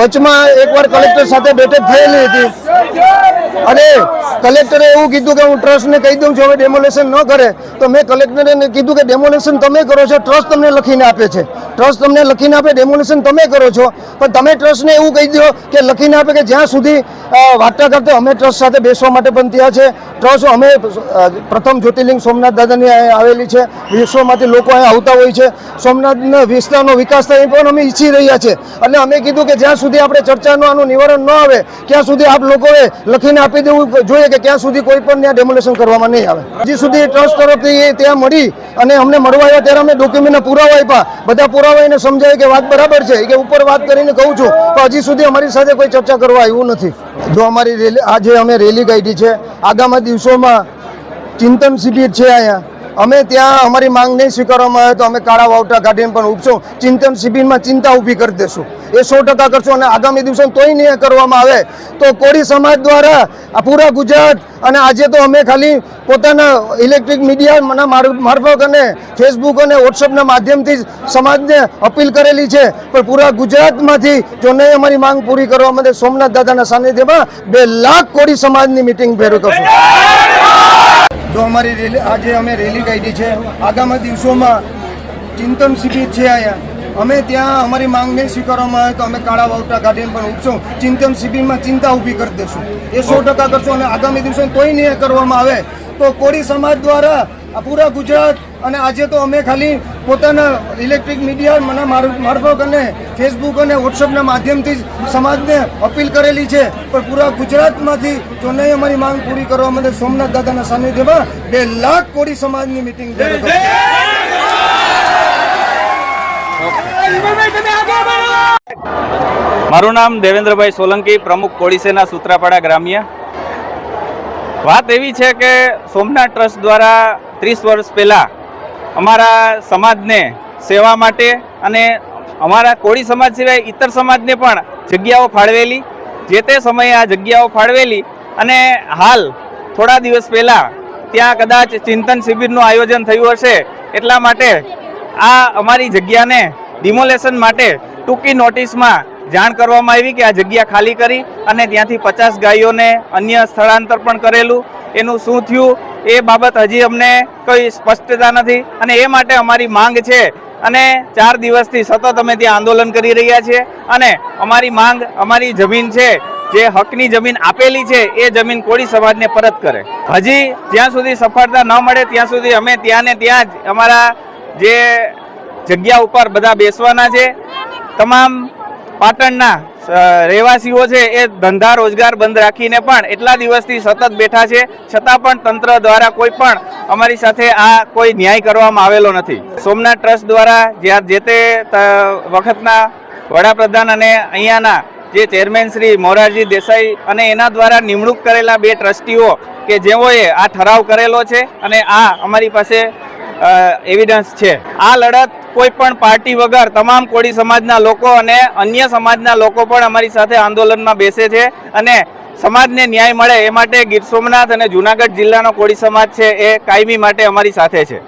વચમાં એકવાર કલેક્ટર સાથે બેઠક થયેલી હતી. અને કલેક્ટરે એવું કીધું કે હું ટ્રસ્ટને કહી દઉં છું, હવે ડેમોલેશન ન કરે. તો મેં કલેક્ટરને કીધું કે ડેમોલેશન તમે કરો છો, ટ્રસ્ટ તમને લખીને આપે છે. ટ્રસ્ટ તમને લખીને આપે ડેમોલેશન તમે કરો છો. પણ તમે ટ્રસ્ટને એવું કહી દો કે લખીને આપે કે જ્યાં સુધી વાર્તા કરતા અમે ટ્રસ્ટ સાથે બેસવા માટે પણ ત્યાં છે. ટ્રસ્ટ અમે પ્રથમ જ્યોતિર્લિંગ સોમનાથ દાદાની આવેલી છે. વિશ્વમાંથી લોકો અહીંયા આવતા હોય છે. સોમનાથના વિસ્તારનો વિકાસ થાય પણ અમે ઈચ્છી રહ્યા છે. એટલે અમે કીધું કે જ્યાં સુધી આપણે ચર્ચાનું આનું નિવારણ ન આવે, ત્યાં સુધી આપ લોકોએ લખીને આપી દેવું જોઈએ કે ક્યાં સુધી કોઈ પણ ત્યાં ડેમોલેશન કરવામાં નહીં આવે. હજી સુધી ટ્રસ્ટ તરફથી એ ત્યાં મળી અને અમને મળવા આવ્યા ત્યારે અમે ડોક્યુમેન્ટના પુરાવા આપ્યા. બધા પુરાવા એને સમજાય કે વાત બરાબર છે. કે ઉપર વાત કરીને કહું છું, પણ હજી સુધી અમારી સાથે કોઈ ચર્ચા કરવા આવ્યું નથી. જો અમારી રેલી આજે અમે રેલી કાઢી છે, આગામી દિવસોમાં ચિંતન શિબિર છે અહીંયા. અમે ત્યાં અમારી માંગ નહીં સ્વીકારવામાં આવે તો અમે કાળા વાવટા કાઢીને પણ ઉપશું ચિંતન શિબિરમાં ચિંતા ઊભી કરી દેશું. એ સો ટકા કરશું અને આગામી દિવસે તોય નહીં કરવામાં આવે તો કોળી સમાજ દ્વારા પૂરા ગુજરાત અને આજે તો અમે ખાલી પોતાના ઇલેક્ટ્રિક મીડિયાના માર- મારફત અને ફેસબુક અને વોટ્સઅપના માધ્યમથી સમાજને અપીલ કરેલી છે. પણ પૂરા ગુજરાતમાંથી જો નહીં અમારી માંગ પૂરી કરવા માટે સોમનાથ દાદાના સાનિધ્યમાં બે લાખ કોળી સમાજની મિટિંગ ભેરું કરશું. જો અમારી રેલી આજે અમે રેલી કાઢી છે. આગામી દિવસોમાં ચિંતન શિબિર છે અહીંયા. અમે ત્યાં અમારી માંગ નહીં સ્વીકારવામાં આવે તો અમે કાળા વાવટા કાઢીને પણ ઉઠશું ચિંતન શિબિરમાં ચિંતા ઊભી કરી દેશું એ સો ટકા કરશું અને આગામી દિવસો કોઈ નહીં કરવામાં આવે. તો કોળી સમાજ દ્વારા પૂરા ગુજરાત અને આજે તો અમે ખાલી પોતાના ઇલેક્ટ્રિક મીડિયા મને મારફત અને ફેસબુક અને વોટ્સઅપના માધ્યમથી સમાજને અપીલ કરેલી છે. પણ પૂરા ગુજરાતમાંથી જો નહીં અમારી માંગ પૂરી કરવા માટે સોમનાથ દાદાના સાનિધ્યમાં બે લાખ કોળી સમાજની મિટિંગ. મારું નામ દેવેન્દ્રભાઈ સોલંકી, પ્રમુખ કોળીસેના સૂત્રાપાડા ગ્રામ્ય. વાત એવી છે કે સોમનાથ ટ્રસ્ટ દ્વારા ત્રીસ વર્ષ પહેલાં અમારા સમાજને સેવા માટે અને અમારા કોળી સમાજ સિવાય ઇતર સમાજને પણ જગ્યાઓ ફાળવેલી. જે તે સમયે આ જગ્યાઓ ફાળવેલી અને હાલ થોડા દિવસ પહેલાં ત્યાં કદાચ ચિંતન શિબિરનું આયોજન થયું હશે એટલા માટે આ અમારી જગ્યાને ડિમોલેશન માટે ટૂંકી નોટિસમાં જાણ કરવામાં આવી કે આ જગ્યા ખાલી કરી અને ત્યાંથી પચાસ ગાયોને અન્ય સ્થળાંતર પણ કરેલું. એનું શું થયું એ બાબત હજી અમને કોઈ સ્પષ્ટતા નથી અને એ માટે અમારી માંગ છે અને ચાર દિવસથી સતત અમે ત્યાં આંદોલન કરી રહ્યા છીએ અને અમારી માંગ, અમારી જમીન છે, જે હકની જમીન આપેલી છે, એ જમીન કોળી સમાજને પરત કરે. હજી જ્યાં સુધી સફળતા ન મળે, ત્યાં સુધી અમે ત્યાં ને ત્યાં જ અમારા જે જગ્યા ઉપર બધા બેસવાના છે. તમામ પાટણના રહેવાસીઓ છે એ ધંધા રોજગાર બંધ રાખીને પણ એટલા દિવસથી સતત બેઠા છે. છતાં પણ તંત્ર દ્વારા કોઈ પણ અમારી સાથે આ કોઈ ન્યાય કરવામાં આવેલો નથી. સોમનાથ ટ્રસ્ટ દ્વારા જ્યાં, જે તે, વખતના વડાપ્રધાન અને અહીંયાના જે ચેરમેન શ્રી મોરારજી દેસાઈ અને એના દ્વારા નિમણૂક કરેલા બે ટ્રસ્ટીઓ કે જેઓએ આ ઠરાવ કરેલો છે અને આ અમારી પાસે એવિડન્સ છે. આ લડત કોઈ પણ પાર્ટી વગર તમામ કોળી સમાજના લોકો અને અન્ય સમાજના લોકો પણ અમારી સાથે આંદોલનમાં બેસે છે અને સમાજને ન્યાય મળે એ માટે ગીર સોમનાથ અને જુનાગઢ જિલ્લાનો કોળી સમાજ છે એ કાયમી માટે અમારી સાથે છે.